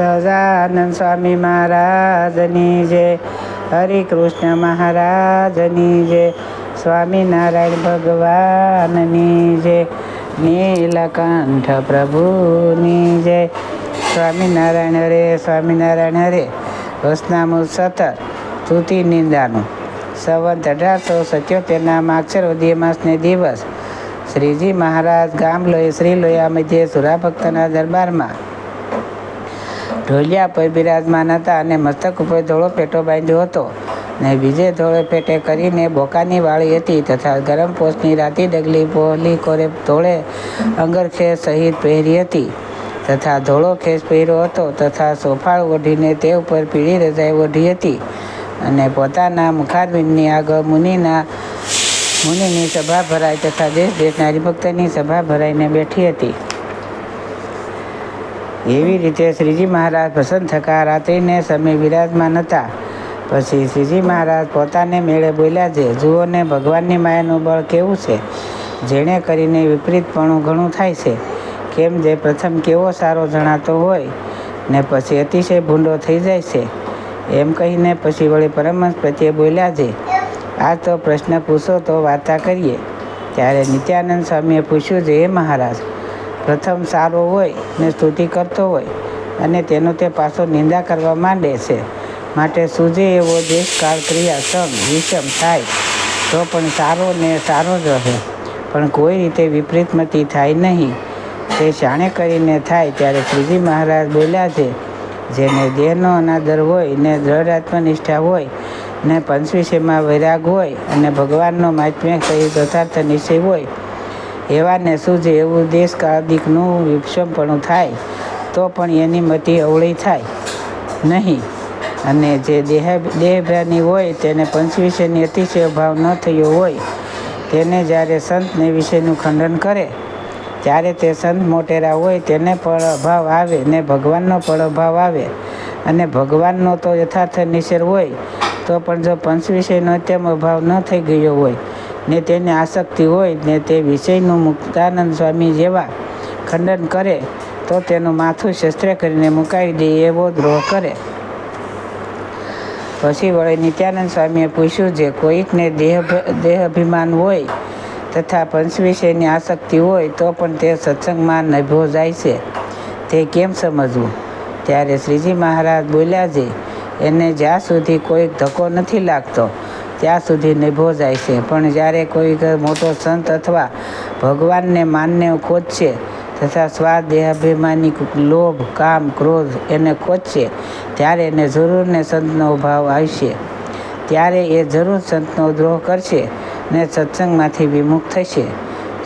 સહજાનંદ સ્વામી મહારાજની જય. હરિકૃષ્ણ મહારાજની જય. સ્વામિનારાયણ ભગવાનની જય. નીલકંઠ પ્રભુની જય. સ્વામિનારાયણ હરે સ્વામિનારાયણ હરે. વસનામું સતર સ્તુતિ નિંદાનું. સંવંત અઢારસો સત્યોતેરના માક્ષર વદીય માસને દિવસ. શ્રીજી મહારાજ ગામ લોહી, શ્રી લોહી મધ્યે સુરાભક્તના દરબારમાં ઢોલિયા પર બિરાજમાન હતા અને મસ્તક ઉપર ધોળો પેટો બાંધ્યો હતો. ને બીજે ધોળે પેટે કરીને બોકાની વાળી હતી તથા ગરમ પોસ્ટની રાતી ડગલી પોલી કોરે ધોળે અંગરખે સહિત પહેરી હતી. તથા ધોળો ખેસ પહેર્યો હતો તથા સોફાળ ઓઢીને તે ઉપર પીળી રજાઈ ઓઢી હતી. અને પોતાના મુખારબિંદની આગળ મુનિના, મુનિની સભા ભરાઈ તથા દેશ દેશના હરિભક્તની સભા ભરાઈને બેઠી હતી. એવી રીતે શ્રીજી મહારાજ પ્રસન્ન થકા રાત્રિને સમય વિરાજમાન હતા. પછી શ્રીજી મહારાજ પોતાને મેળે બોલ્યા છે જુઓ ને ભગવાનની માયાનું બળ કેવું છે? જેણે કરીને વિપરીતપણું ઘણું થાય છે. કેમ જે પ્રથમ કેવો સારો જણાતો હોય, ને પછી અતિશય ભૂંડો થઈ જાય છે. એમ કહીને પછી વળી પરમહંસ પ્રત્યે બોલ્યા છે, આ તો પ્રશ્ન પૂછો તો વાર્તા કરીએ. ત્યારે નિત્યાનંદ સ્વામીએ પૂછ્યું છે, હે મહારાજ પ્રથમ સારો હોય ને સ્તુતિ કરતો હોય અને તેનો તે પાછો નિંદા કરવા માંડે છે. માટે સૂજે એવો દેશકાળ ક્રિયા સંગ વિષમ થાય તો પણ સારો ને સારો જ રહે. પણ કોઈ રીતે વિપરીતમતી થાય નહીં. તે શાણે કરીને થાય ત્યારે શ્રીજી મહારાજ બોલ્યા છે, જેને દેહનો અનાદર હોય ને દ્રઢ આત્મનિષ્ઠા હોય ને પંચવિષયમાં વૈરાગ હોય અને ભગવાનનો માત્મ્ય સહિત યથાર્થ નિશ્ચય હોય એવાને સૂજે એવું દેશ કાદિકનું વિક્ષમપણું થાય, તો પણ એની મતિ અવળી થાય. નહીં. અને જે દેહ, દેહભ્રાની હોય, તેને પંચ વિશેની અતિશય ભાવ ન થયો હોય, તેને જ્યારે સંતને વિષયનું ખંડન કરે, ત્યારે તે સંત મોટેરા હોય, તેને પણ અભાવ આવે ને ભગવાનનો પણ અભાવ આવે. અને ભગવાનનો તો યથાર્થ નિશ્ચર હોય, તો પણ જો પંચ વિષયનો તેમ અભાવ ન થઈ ગયો હોય ને તેને આસક્તિ હોય ને તે વિષયનું મુક્તાનંદ સ્વામી જેવા ખંડન કરે, તો તેનું માથું શસ્ત્ર કરીને મુકાવી દે એવો દ્રોહ કરે. પછી વળી નિત્યાનંદ સ્વામીએ પૂછ્યું છે કોઈકને દેહ દેહ અભિમાન હોય તથા પંચ વિષયની આસક્તિ હોય, તો પણ તે સત્સંગમાં નભો જાય છે. તે કેમ સમજવું? ત્યારે શ્રીજી મહારાજ બોલ્યા છે એને જ્યાં સુધી કોઈક ધક્કો નથી લાગતો ત્યાં સુધી નિભો જાય છે. પણ જ્યારે કોઈ મોટો સંત અથવા ભગવાનને માનને ખોજશે તથા સ્વાદ દેહાભિમાની લોભ, કામ, ક્રોધ એને ખોજશે ત્યારે એને જરૂરને સંતનો ભાવ આવશે. ત્યારે એ જરૂર સંતનો દ્રોહ કરશે ને સત્સંગમાંથી વિમુખ થશે.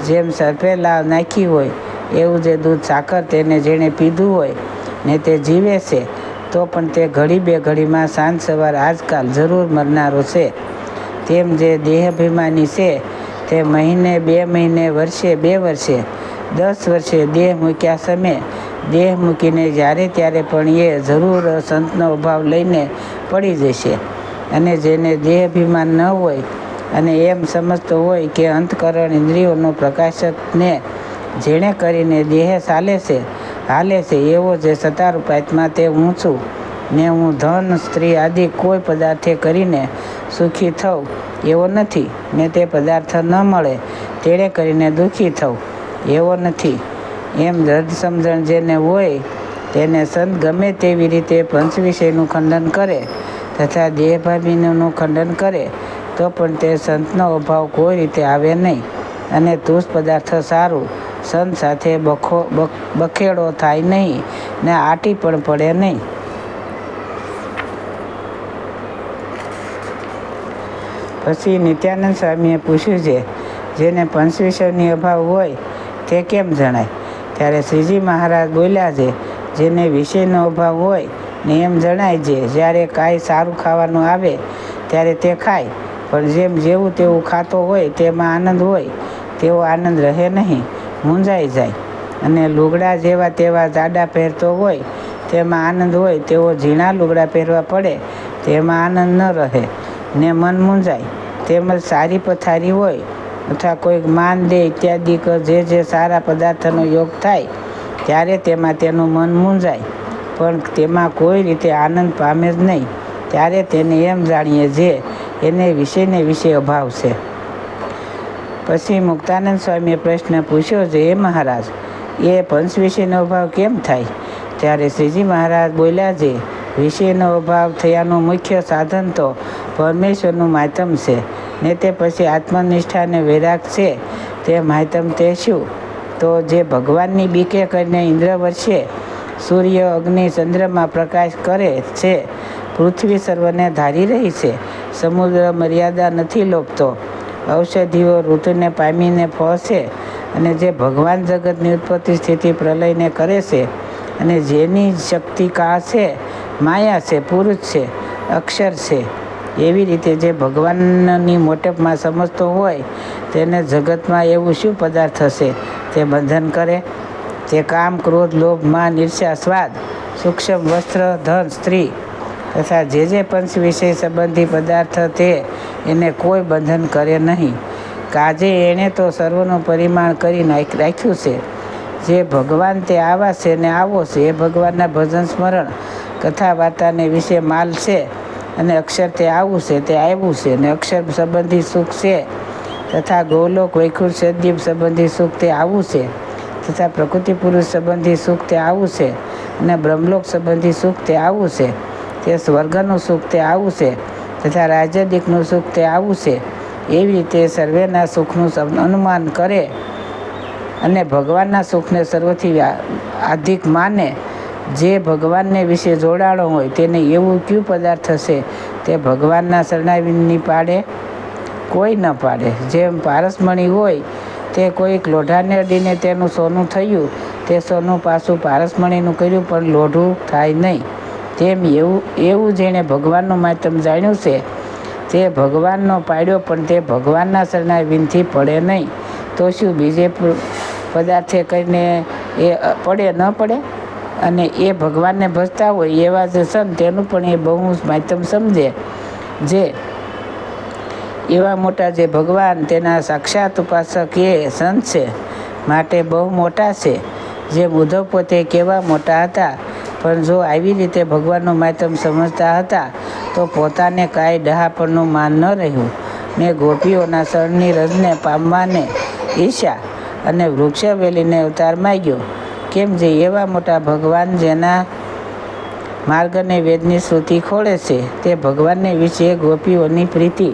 જેમ સર્પે લાવ નાખી હોય, એવું જે દૂધ સાકર તેને જેણે પીધું હોય ને તે જીવે છે, તો પણ તે ઘડી બે ઘડીમાં સાંજ સવાર આજકાલ જરૂર મરનારો છે. તેમ જે દેહાભિમાની છે, તે મહિને બે મહિને વર્ષે બે વર્ષે, દસ વર્ષે દેહ મૂક્યા સમયે દેહ મૂકીને જ્યારે ત્યારે પણ એ જરૂર સંતનો અભાવ લઈને પડી જશે. અને જેને દેહભિમાન ન હોય અને એમ સમજતો હોય કે અંતકરણ ઇન્દ્રિયોનો પ્રકાશકને જેણે કરીને દેહ ચાલે છે, હાલે છે, એવો જે સતાર ઉપાયમાં તે હું છું. ને હું ધન, સ્ત્રી આદિ કોઈ પદાર્થે કરીને સુખી થવું એવો નથી. ને તે પદાર્થ ન મળે, તેણે કરીને દુઃખી થવું એવો નથી. એમ દ્રઢ સમજણ જેને હોય, તેને સંત ગમે તેવી રીતે પંચ વિષયનું ખંડન કરે, તથા દેહભાભીનું ખંડન કરે, તો પણ તે સંતનો અભાવ કોઈ રીતે આવે નહીં. અને તુષ પદાર્થ સારું, સંત સાથે બખો, બખેડો થાય નહીં, ને આટી પણ પડે નહીં. પછી નિત્યાનંદ સ્વામીએ પૂછ્યું છે, જેને પંચ અભાવ હોય, તે કેમ જણાય? ત્યારે શ્રીજી મહારાજ બોલ્યા છે, જેને વિષયનો અભાવ હોય, ને એમ જણાય છે, જ્યારે કાંઈ સારું ખાવાનું આવે, ત્યારે તે ખાય. પણ જેમ જેવું તેવું ખાતો હોય, તેમાં આનંદ હોય, તેવો આનંદ રહે નહીં, મૂંઝાઈ જાય. અને લુગડા જેવા તેવા જાડા પહેરતો હોય, તેમાં આનંદ હોય, તેવો ઝીણા લુગડા પહેરવા પડે, તેમાં આનંદ ન રહે. ને મન મૂંઝાય. તેમજ સારી પથારી હોય અથવા કોઈક માન દે ઇત્યાદિ જે જે સારા પદાર્થનો યોગ થાય, ત્યારે તેમાં તેનું મન મૂંઝાય. પણ તેમાં કોઈ રીતે આનંદ પામે જ નહીં. ત્યારે તેને એમ જાણીએ જે એને વિષયને વિશે અભાવ છે. પછી મુક્તાનંદ સ્વામીએ પ્રશ્ન પૂછ્યો છે એ મહારાજ, એ પંચ વિષયનો અભાવ કેમ થાય? ત્યારે શ્રીજી મહારાજ બોલ્યા છે વિષયનો અભાવ થયાનું મુખ્ય સાધન તો પરમેશ્વરનું માધ્યમ છે ને તે પછી આત્મનિષ્ઠા અને વૈરાગ છે. તે માધ્યમ તે શું? તો જે ભગવાનની બીકે કરીને ઇન્દ્ર વર્ષે સૂર્ય, અગ્નિ, ચંદ્રમાં પ્રકાશ કરે છે, પૃથ્વી સર્વને ધારી રહી છે. સમુદ્ર મર્યાદા નથી લોપતો. ઔષધિઓ ઋતુને પામીને ફળશે અને જે ભગવાન જગતની ઉત્પત્તિ સ્થિતિ પ્રલયને કરે છે અને જેની શક્તિ કા છે? માયા છે, પુરુષ છે, અક્ષર છે. એવી રીતે જે ભગવાનની મોટેપમાં સમજતો હોય, તેને જગતમાં એવું શું પદાર્થ હશે? તે બંધન કરે. તે કામ, ક્રોધ, લોભ, માન, ઈર્ષ્યા, સ્વાદ, સૂક્ષ્મ વસ્ત્ર, ધન, સ્ત્રી તથા જે જે પંચ વિષય સંબંધી પદાર્થ તે એને કોઈ બંધન કરે નહીં. કાજે એણે તો સર્વનું પરિમાણ કરી રાખ્યું છે. જે ભગવાન તે આવા છે ને આવો છે, એ ભગવાનના ભજન સ્મરણ કથા વાર્તાને વિશે માલ છે. અને અક્ષર તે આવું છે, તે આવ્યું છે અને અક્ષર સંબંધી સુખ છે તથા ગૌલોક, વૈકુંઠ, સદીપ સંબંધી સુખ તે આવું છે તથા પ્રકૃતિ પુરુષ સંબંધી સુખ તે આવું છે અને બ્રહ્મલોક સંબંધી સુખ તે આવું છે. તે સ્વર્ગનું સુખ તે આવું છે તથા રાજ્યદિકનું સુખ તે આવું છે. એવી રીતે સર્વેના સુખનું અનુમાન કરે અને ભગવાનના સુખને સર્વથી આધિક માને જે ભગવાનને વિશે જોડાણો હોય તેને એવું કયું પદાર્થ હશે? તે ભગવાનના શરણાવીની પાડે કોઈ ન પાડે. જેમ પારસમણી હોય, તે કોઈક લોઢાને અડીને તેનું સોનું થયું, તે સોનું પાછું પારસમણીનું કર્યું, પણ લોઢું થાય નહીં. તેમ એવું એવું જેણે ભગવાનનું માધ્યમ જાણ્યું છે, તે ભગવાનનો પાડ્યો, પણ તે ભગવાનના શરણાવીનથી પડે નહીં. તો શું બીજે પદાર્થે કરીને એ પડે ન પડે? અને એ ભગવાનને ભજતા હોય એવા જે સંત, તેનું પણ એ બહુ માધ્યમ સમજે. જે એવા મોટા જે ભગવાન, તેના સાક્ષાત ઉપાસક એ સંત છે, માટે બહુ મોટા છે. જે ઉદ્ધવ પોતે કેવા મોટા હતા, પણ જો આવી રીતે ભગવાનનું માધ્યમ સમજતા હતા, તો પોતાને કાંઈ ડહાપણનું માન ન રહ્યું. ને ગોપીઓના શરણની રજને પામવાને ઈશા અને વૃક્ષવેલીને અવતાર માગ્યો. કેમ જે એવા મોટા ભગવાન જેના માર્ગને વેદની શ્રુતિ ખોળે છે, તે ભગવાનને વિશે ગોપીઓની પ્રીતિ.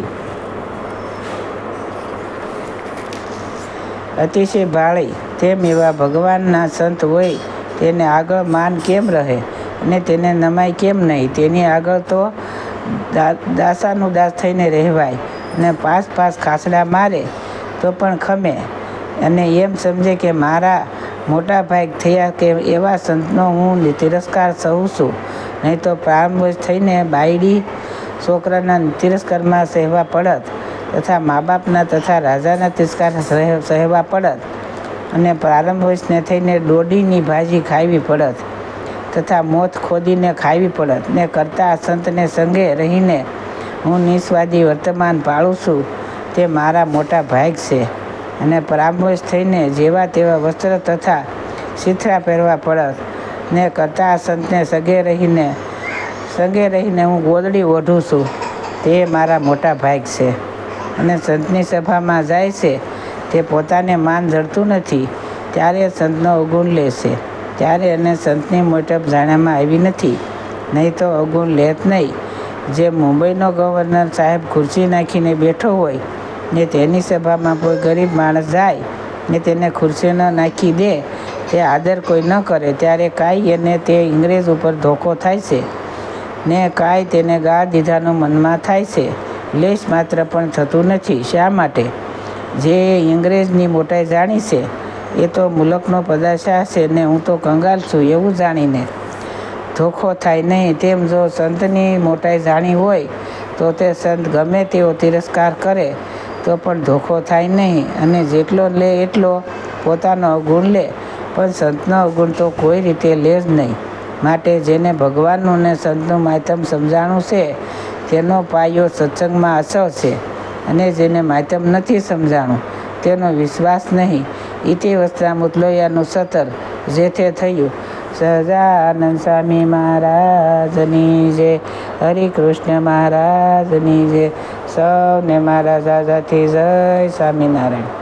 અતિશય ભાળી, તેમ એવા ભગવાનના સંત હોય, તેને આગળ માન કેમ રહે અને તેને નમાય કેમ નહીં? તેની આગળ તો દાસાનું દાસ થઈને રહેવાય અને પાસ પાસ ખાસડા મારે તો પણ ખમે અને એમ સમજે કે મારા મોટા ભાઈ થયા કે એવા સંતનો હું તિરસ્કાર સહુ છું. નહીં તો પ્રારંભ થઈને બાયડી છોકરાના તિરસ્કારમાં સહેવા પડત તથા મા બાપના તથા રાજાના તિરસ્કાર સહેવા પડત અને પ્રારંભ વયસને થઈને દોડીની ભાજી ખાવી પડત તથા મોત ખોદીને ખાવી પડત. ને કરતા સંતને સંગે રહીને હું નિસ્વાદી વર્તમાન પાળું છું. તે મારા મોટા ભાગ છે. અને પરામોશ થઈને જેવા તેવા વસ્ત્ર તથા શીથરા પહેરવા પડત. ને કરતા સંતને સગે રહીને સગે રહીને હું ગોદડી ઓઢું છું. તે મારા મોટા ભાગ છે. અને સંતની સભામાં જાય છે. તે પોતાને માન જડતું નથી. ત્યારે સંતનો અવગુણ લેશે ત્યારે એને સંતની મોટપ જાણ્યામાં આવી નથી. નહીં તો અવગુણ લેત નહીં. જે મુંબઈનો ગવર્નર સાહેબ ખુરશી નાખીને બેઠો હોય ને તેની સભામાં કોઈ ગરીબ માણસ જાય ને તેને ખુરશી ન નાખી દે, તે આદર કોઈ ન કરે, ત્યારે કાંઈ એને તે ઇંગ્રેજ ઉપર ધોકો થાય છે. ને કાંઈ તેને ગા દીધાનું મનમાં થાય છે. લેશ માત્ર પણ થતું નથી. શા માટે? જે ઇંગ્રેજની મોટાઈ જાણી છે, એ તો મુલકનો પદાશા છે ને હું તો કંગાલ છું એવું જાણીને. ધોખો થાય નહીં. તેમ જો સંતની મોટાઈ જાણી હોય, તો તે સંત ગમે તેવો તિરસ્કાર કરે. તો પણ ધોખો થાય નહીં. અને જેટલો લે એટલો પોતાનો અવગુણ લે. પણ સંતનો અવગુણ તો કોઈ રીતે લે જ નહીં. માટે જેને ભગવાનનું ને સંતનું માધ્યમ સમજાણું છે, તેનો પાયો સત્સંગમાં અસર છે. અને જેને માધ્યમ નથી સમજાણું, તેનો વિશ્વાસ નહીં. ઇતિ વસ્ત્રામુતલોયાનું સતર, જે તે થયું. સજાનંદ સ્વામી મહારાજની જે હરિકૃષ્ણ મહારાજની જય. સૌને મારા દાદાથી જય સ્વામિનારાયણ.